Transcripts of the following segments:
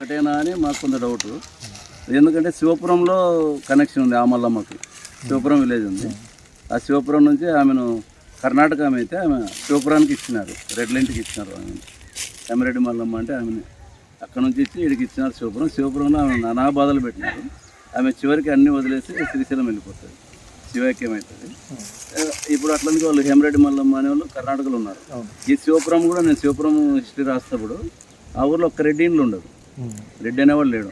ఒకటేనా అని మాకు కొంత డౌట్. ఎందుకంటే శివపురంలో కనెక్షన్ ఉంది ఆ మల్లమ్మకి. శివపురం విలేజ్ ఉంది. ఆ శివపురం నుంచి ఆమెను కర్ణాటక ఆమె అయితే ఆమె శివపురానికి ఇచ్చినారు. రెడ్లింటికి ఇచ్చినారు ఆమెను ఎమరెడ్డి మల్లమ్మ అంటే ఆమెని అక్కడ నుంచి ఇచ్చి ఇక్కడికి ఇచ్చినారు శివపురం. శివపురంలో ఆమె నానా బాధలు పెట్టినారు. ఆమె చివరికి అన్ని వదిలేసి శ్రీశైలం వెళ్ళిపోతుంది శివైక్యం అవుతుంది. ఇప్పుడు అట్లనికి వాళ్ళు హేమరెడ్డి మల్లమ్మ అనే వాళ్ళు కర్ణాటకలో ఉన్నారు. ఈ శివపురం కూడా నేను శివపురం హిస్టరీ రాసేటప్పుడు ఆ ఊర్లో ఒక్క రెడ్డి ఇండ్లు ఉండదు. రెడ్డి అనేవాడు లేడు.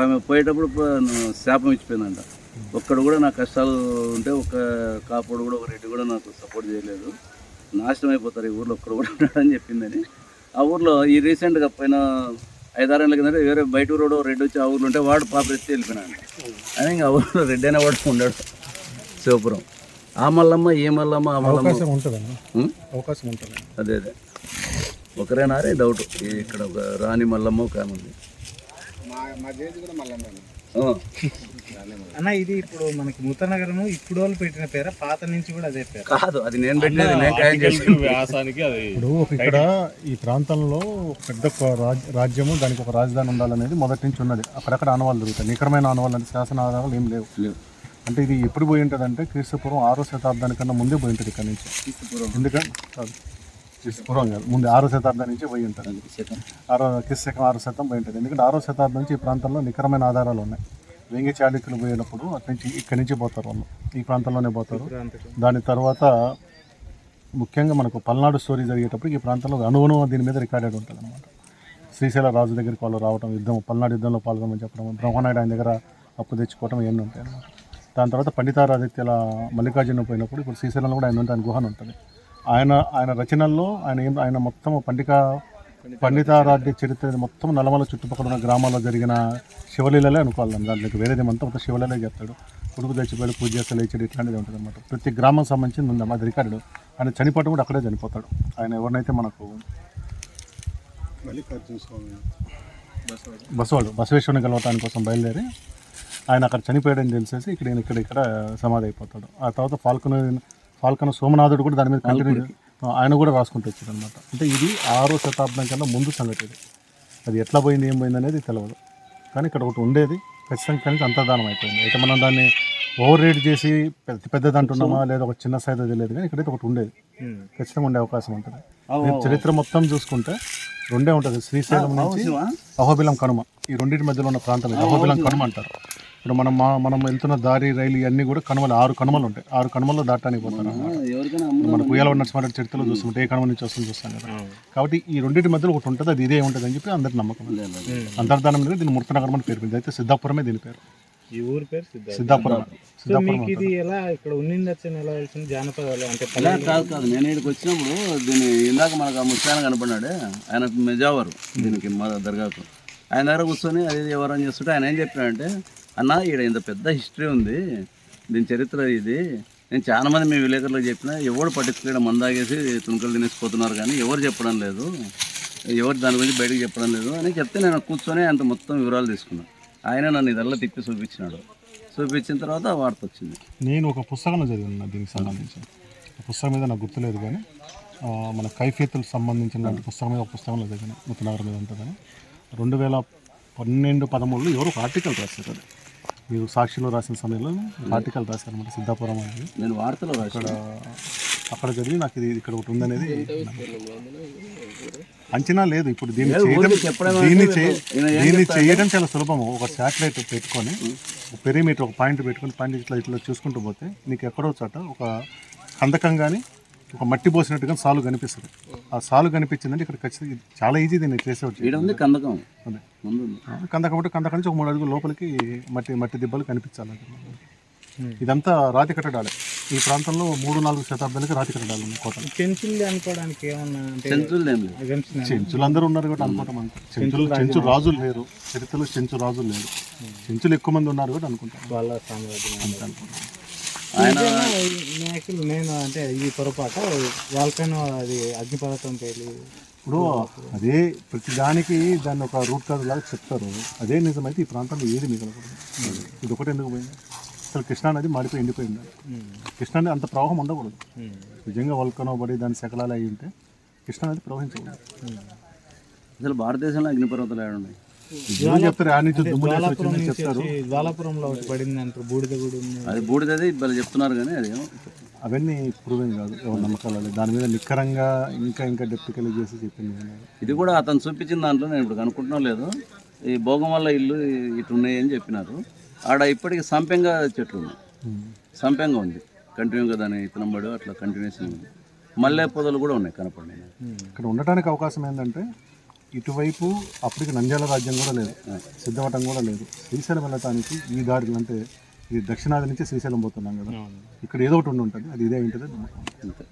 ఆమె పోయేటప్పుడు శాపం ఇచ్చిపోయిందంట. ఒక్కడు కూడా నా కష్టాలు ఉంటే ఒక కాపుడు కూడా ఒక రెడ్డి కూడా నాకు సపోర్ట్ చేయలేదు. నాశనం అయిపోతారు ఈ ఊర్లో ఒక్కడు కూడా ఉన్నాడని చెప్పిందని. ఆ ఊర్లో ఈ రీసెంట్గా పైన ఐదారేళ్ళ కింద వేరే బయట ఊరోడు రెడ్డి వచ్చి ఆ ఊర్లో ఉంటే వాడు పాప ఎత్తి వెళ్ళిపోయినాడు. అని ఇంకా ఆ ఊర్లో రెడ్డి అనేవాడు ఉండడు. శివపురం. ఆ మల్లమ్మ ఏ మల్లమ్మ ఆ మల్లమ్మ? అవకాశం ఉంటుంది అదే అదే. ఒకరేనారే డౌట్. ఇక్కడ ఒక రాణి మల్లమ్మ ఒక ఆమె ఉంది. ఆ. అన్న ఇది ఇప్పుడు మనకి నగరము ఇప్పుడు వాళ్ళు పెట్టిన పేర పాత నుంచి కూడా అదే పేరు? కాదు అది నేను పెట్టినది నేను ఖాయం చేసింది వ్యాసానికి అది ఇప్పుడు ఒక ఇక్కడ ఈ ప్రాంతంలో పెద్ద రాజ్యము దానికి ఒక రాజధాని ఉండాలనేది మొదటి నుంచి ఉన్నది. అక్కడక్కడ ఆనవాళ్ళు దొరుకుతాయి నికరమైన ఆనవాళ్ళు అంటే శాసన ఆధారాలు ఏం లేవు. లేవు. అంటే ఇది ఎప్పుడు పోయి ఉంటుంది అంటే క్రీస్తుపూర్వం ఆరో శతాబ్దానికన్నా ముందే పోయి ఉంటుంది ఇక్కడ నుంచి. ఎందుకంటే కాదు ముందు ఆరో శతాబ్దం నుంచి పోయి ఉంటుంది. ఆరో క్రిస్తకం ఆరో శతం పోయి ఉంటుంది. ఎందుకంటే ఆరో శతాబ్దం నుంచి ఈ ప్రాంతంలో నికరమైన ఆధారాలు ఉన్నాయి. వేంగి చాళుక్యులు పోయినప్పుడు అక్కడి నుంచి ఇక్కడి నుంచి పోతారు వాళ్ళు. ఈ ప్రాంతంలోనే పోతారు. దాని తర్వాత ముఖ్యంగా మనకు పల్నాడు స్టోరీ జరిగేటప్పుడు ఈ ప్రాంతంలో అణువును దీని మీద రికార్డెడ్ ఉంటుంది అనమాట శ్రీశైల రాజు దగ్గరికి వాళ్ళు రావడం యుద్ధం పల్నాడు యుద్ధంలో పాల్గొనమని చెప్పడం బ్రహ్మనాయుడు ఆయన దగ్గర అప్పు తెచ్చుకోవడం ఇవన్నీ ఉంటాయి అనమాట దాని తర్వాత పండితారాదిత్యుల మల్లికార్జున పోయినప్పుడు ఇప్పుడు శ్రీశైలంలో కూడా ఆయన ఉంటే ఆయన గుహన ఉంటుంది. ఆయన ఆయన రచనల్లో ఆయన ఏం ఆయన మొత్తం పండిక పండితారాధ్య చరిత్ర మొత్తం నల్లమల చుట్టుపక్కల ఉన్న గ్రామాల్లో జరిగిన శివలీలలే అనుకోవాలి దాని దాంట్లోకి వేరేది మొత్తం ఒక శివలీలే చెప్తాడు కొడుకు తెచ్చిపోయాడు పూజ చేస్తే లేచాడు ఇట్లాంటిది ఉంటుంది అనమాట ప్రతి గ్రామం సంబంధించింది ఉంది అది రికార్డు. ఆయన చనిపోవడం కూడా అక్కడే చనిపోతాడు. ఆయన ఎవరినైతే మనకు బసవాడు బసవేశ్వరుని కలవటానికి కోసం బయలుదేరి ఆయన అక్కడ చనిపోయాడని తెలిసేసి ఇక్కడ ఇక్కడ ఇక్కడ సమాధి అయిపోతాడు. ఆ తర్వాత ఫాల్కన్ ఫాల్కన్ సోమనాథుడు కూడా దాని మీద కంటిన్యూ ఆయన కూడా రాసుకుంటూ వచ్చాడు అనమాట అంటే ఇది ఆరో శతాబ్దం కన్నా ముందు సంగతి ఇది. అది ఎట్లా పోయింది ఏం పోయింది అనేది తెలియదు కానీ ఇక్కడ ఒకటి ఉండేది ఖచ్చితంగా కానీ అంతర్ధానం అయిపోయింది. అయితే మనం దాన్ని ఓవర్ రేట్ చేసి పెద్ద పెద్దది అంటున్నామా లేదా ఒక చిన్న సైజ్ లేదు కానీ ఇక్కడైతే ఒకటి ఉండేది. ఖచ్చితంగా ఉండే అవకాశం ఉంటుంది. చరిత్ర మొత్తం చూసుకుంటే రెండే ఉంటుంది. శ్రీశైలం నుంచి అహోబిలం కనుమ. ఈ రెండింటి మధ్యలో ఉన్న ప్రాంతం అహోబిలం కనుమ అంటారు. ఇప్పుడు మనం మా మనం వెళ్తున్న దారి రైలు ఇవన్నీ కూడా కనుమలు ఆరు కనుమలు ఉంటాయి. ఆరు కనుమల్లో దాటానికి పోతారు. ఎవరికైనా మన ఉయ్యాల నరసింహారెడ్డి చరిత్రలో చూస్తుంటే ఏ కనుమ నుంచి వస్తుంది చూస్తాం కదా. కాబట్టి ఈ రెండింటి మధ్యలో ఒకటి ఉంటుంది అది ఇదే ఉంటుంది అని చెప్పి అందరి నమ్మకం. అంతర్ధానం మీద దీన్ని మూర్తనగరం అని పేరు అయితే సిద్ధాపురమే దీని పేరు. ఈ ఊరి పేరు సిద్ధాపురం. సో సిద్ధాపురం. మీకు ఇది ఎలా ఇక్కడ ఉండిందచ్చని ఎలా తెలిసింది జానపదాలు అంటే అలా కాదు కాదు. నేను ఇక్కడికి వచ్చినప్పుడు దీన్ని ఇందాక మనకు ఆ ముత్యాన కనపడినాడే. ఆయన మెజావరు దీనికి మా దర్గాకు. ఆయన దగ్గర కూర్చొని అది ఎవరని చేస్తుంటే ఆయన ఏం చెప్పాడంటే అన్న ఈడ ఇంత పెద్ద హిస్టరీ ఉంది. దీని చరిత్ర ఇది. నేను చాలా మంది మీ విలేకరులకు చెప్పిన ఎవరు పట్టించుకోవడం మందాగేసి తుణుకలు తినేసిపోతున్నారు కానీ ఎవరు చెప్పడం లేదు. ఎవరు దాని గురించి బయటకు చెప్పడం లేదు అని చెప్తే నేను కూర్చొని అంత మొత్తం వివరాలు తీసుకున్నాను ఆయన నన్ను ఇదల్లా తిప్పి చూపించినాడు. చూపించిన తర్వాత వార్త వచ్చింది. నేను ఒక పుస్తకంలో చదివిన దీనికి సంబంధించి. పుస్తకం మీద నాకు గుర్తులేదు కానీ మన కైఫీతులకు సంబంధించిన పుస్తకం మీద ఒక పుస్తకంలో చదివిన ముత్తనగర్ మీద కానీ రెండు వేల పన్నెండు పదమూడులో ఎవరు ఒక ఆర్టికల్ రాశారు అది. మీరు సాక్షిలో రాసిన సమయంలో ఆర్టికల్ రాశారు అనమాట సిద్ధాపురం అనేది. నేను వార్తలో అక్కడ అక్కడ చదివి నాకు ఇది ఇక్కడ ఒకటి ఉందనేది అంచనా లేదు. ఇప్పుడు దీన్ని చేయడం దీన్ని దీన్ని చేయడం చాలా సులభము. ఒక శాటిలైట్ పెట్టుకొని ఒక పెరిమీటర్ ఒక పాయింట్ పెట్టుకొని పాయింట్ ఇట్లా ఇట్లా చూసుకుంటూ పోతే నీకు ఎక్కడో చోట ఒక కందకం కానీ ఒక మట్టి పోసినట్టుగా సాలు కనిపిస్తుంది. ఆ సాలు కనిపించిందంటే ఇక్కడ ఖచ్చితంగా చాలా ఈజీ దీన్ని ఉంది కందకం. అదే. ముందు ఉంది. కందకం అంటే కందకం నుంచి ఒక మూడు అడుగులు లోపలికి మట్టి మట్టి దిబ్బలు కనిపించాలి ఇదంతా రాతి కట్టడాలే. ఈ ప్రాంతంలో మూడు నాలుగు శతాబ్దాలకి రాతి కట్టడాలు కోటలు చెంచులు అనుకోవడానికి ఏమన్నా అంటే చెంచులు ఏం లేదు assumption ఏనా? చెంచులు అందరూ ఉన్నారు కూడా అనుకుంటాం చెంచులు చెంచు రాజులు లేరు. చరిత్రలో చెంచు రాజులు లేరు. చెంచులు ఎక్కువ మంది ఉన్నారు కూడా అనుకుంటాం. వాళ్ళ సామ్రాజ్యం అంతే యాక్చువల్ నేను అంటే ఈ పొరపాటు వాల్కనో అది అగ్నిపర్వతం పేలి. ఇప్పుడు అదే ప్రతి దానికి దాన్ని ఒక రూట్ కాజ్ లాగా చెప్తారు. అదే నిజమైతే ఈ ప్రాంతంలో ఏది మిగలకూడదు ఇది ఒకటి ఎందుకు పోయింది? అసలు కృష్ణా నది మాడిపోయి ఎండిపోయింది? కృష్ణా నది అంత ప్రవాహం ఉండకూడదు. నిజంగా వల్కనో పడి దాని శకలాలు అయి ఉంటే కృష్ణా నది ప్రవహించకూడదు. అసలు భారతదేశంలో అగ్నిపర్వతాలు ఏడు ఉన్నాయి? చెప్తారు? పడింది అంటారు బూడిద కూడా ఉంది. అది బూడిదది వాళ్ళు చెప్తున్నారు కానీ అది అవన్నీ ప్రూవెన్ కాదు ఎవరి నమ్మకాలు. దాని మీద నిక్కరంగా ఇంకా ఇంకా డెప్త్ కలిగి చేసి చెప్పింది ఇది కూడా అతను చూపించిన దాంట్లో నేను ఇప్పుడు కనుక్కుంటున్నా లేదు. ఈ భోగం వల్ల ఇల్లు ఇటు అని చెప్పినారు. ఆడ ఇప్పటికి సంపెంగా చెట్లు ఉన్నాయి. సంపెంగా ఉంది. కంటిన్యూగా దాని ఇతనంబడి అట్లా కంటిన్యూషన్ ఉంది. మల్లె పొదలు కూడా ఉన్నాయి కనపడినాయి ఇక్కడ ఉండటానికి అవకాశం ఏంటంటే ఇటువైపు అప్పటికి నంద్యాల రాజ్యం కూడా లేదు. సిద్ధవటం కూడా లేదు. శ్రీశైలం వెళ్ళటానికి ఈ దారిలో అంటే ఈ దక్షిణాది నుంచి శ్రీశైలం పోతున్నాం కదా. ఇక్కడ ఏదో ఒకటి ఉండి ఉంటుంది. అది ఇదే ఉంటుంది అంతే.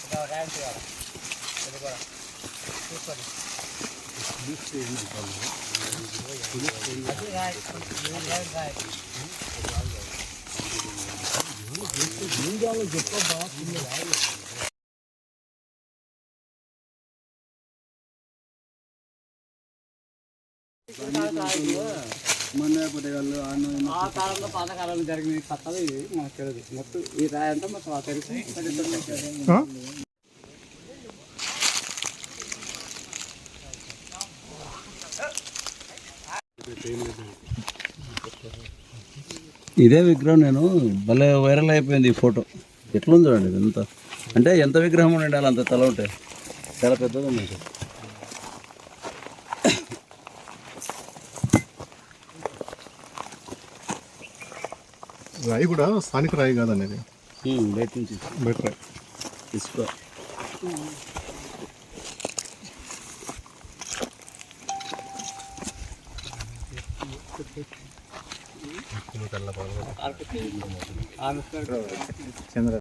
కుదరండి ఎట్లా వేనా ఉన్నాడా ఆ కాలంలో పాతకాలంలో జరిగిన కథలు ఇవి మనకు తెలియదు. మొత్తం ఈ రాయి అంతా మొత్తం ఆ తెలిసి ఇదే విగ్రహం నేను భలే వైరల్ అయిపోయింది ఈ ఫోటో. ఎట్లుంది చూడండి ఇది ఎంత అంటే ఎంత విగ్రహం ఉండాలి అంత తల ఉంటాయి చాలా పెద్దగా ఉంది. రాయి కూడా స్థానిక రాయి బయట నుంచి బెటర్ రాయి తీసుకో చంద్ర